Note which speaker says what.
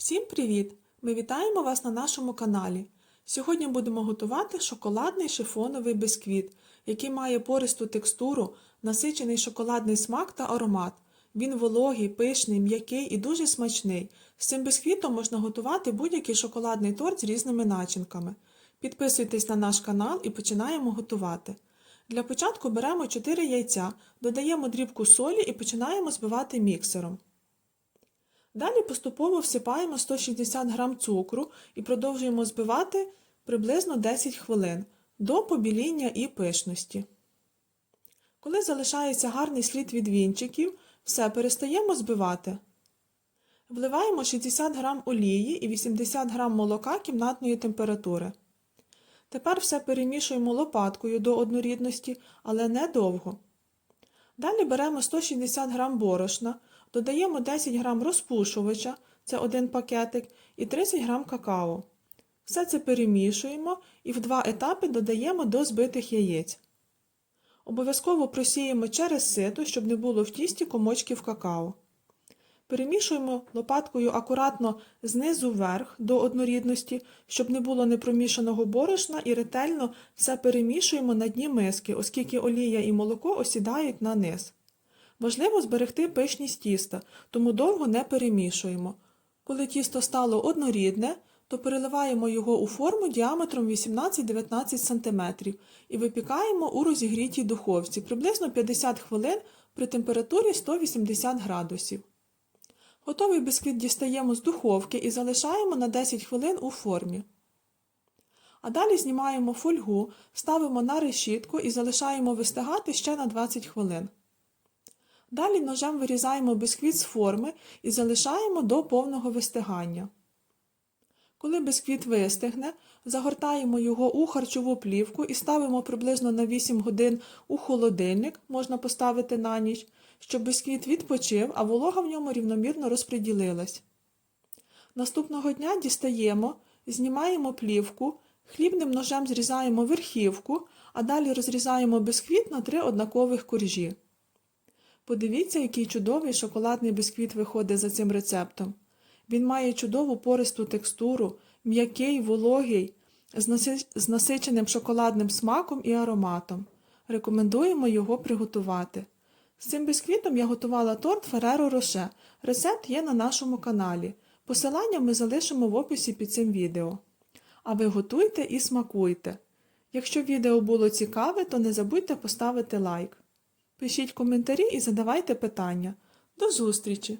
Speaker 1: Всім привіт! Ми вітаємо вас на нашому каналі. Сьогодні будемо готувати шоколадний шифоновий бисквіт, який має пористу текстуру, насичений шоколадний смак та аромат. Він вологий, пишний, м'який і дуже смачний. З цим бисквітом можна готувати будь-який шоколадний торт з різними начинками. Підписуйтесь на наш канал і починаємо готувати. Для початку беремо 4 яйця, додаємо дрібку солі і починаємо збивати міксером. Далі поступово всипаємо 160 г цукру і продовжуємо збивати приблизно 10 хвилин до побіління і пишності. Коли залишається гарний слід від вінчиків, все перестаємо збивати. Вливаємо 60 г олії і 80 г молока кімнатної температури. Тепер все перемішуємо лопаткою до однорідності, але не довго. Далі беремо 160 г борошна, додаємо 10 г розпушувача, це один пакетик, і 30 г какао. Все це перемішуємо і в два етапи додаємо до збитих яєць. Обов'язково просіємо через сито, щоб не було в тісті комочків какао. Перемішуємо лопаткою акуратно знизу вверх до однорідності, щоб не було непромішаного борошна і ретельно все перемішуємо на дні миски, оскільки олія і молоко осідають на низ. Важливо зберегти пишність тіста, тому довго не перемішуємо. Коли тісто стало однорідне, то переливаємо його у форму діаметром 18-19 см і випікаємо у розігрітій духовці приблизно 50 хвилин при температурі 180 градусів. Готовий бисквіт дістаємо з духовки і залишаємо на 10 хвилин у формі. А далі знімаємо фольгу, ставимо на решітку і залишаємо вистигати ще на 20 хвилин. Далі ножем вирізаємо бисквіт з форми і залишаємо до повного вистигання. Коли бисквіт вистигне, загортаємо його у харчову плівку і ставимо приблизно на 8 годин у холодильник, можна поставити на ніч, щоб бисквіт відпочив, а волога в ньому рівномірно розподілилась. Наступного дня дістаємо, знімаємо плівку, хлібним ножем зрізаємо верхівку, а далі розрізаємо бисквіт на три однакових коржі. Подивіться, який чудовий шоколадний бисквіт виходить за цим рецептом. Він має чудову пористу текстуру, м'який, вологий, з насиченим шоколадним смаком і ароматом. Рекомендуємо його приготувати. З цим бисквітом я готувала торт Фереро Роше. Рецепт є на нашому каналі. Посилання ми залишимо в описі під цим відео. А ви готуйте і смакуйте. Якщо відео було цікаве, то не забудьте поставити лайк. Пишіть коментарі і задавайте питання. До зустрічі!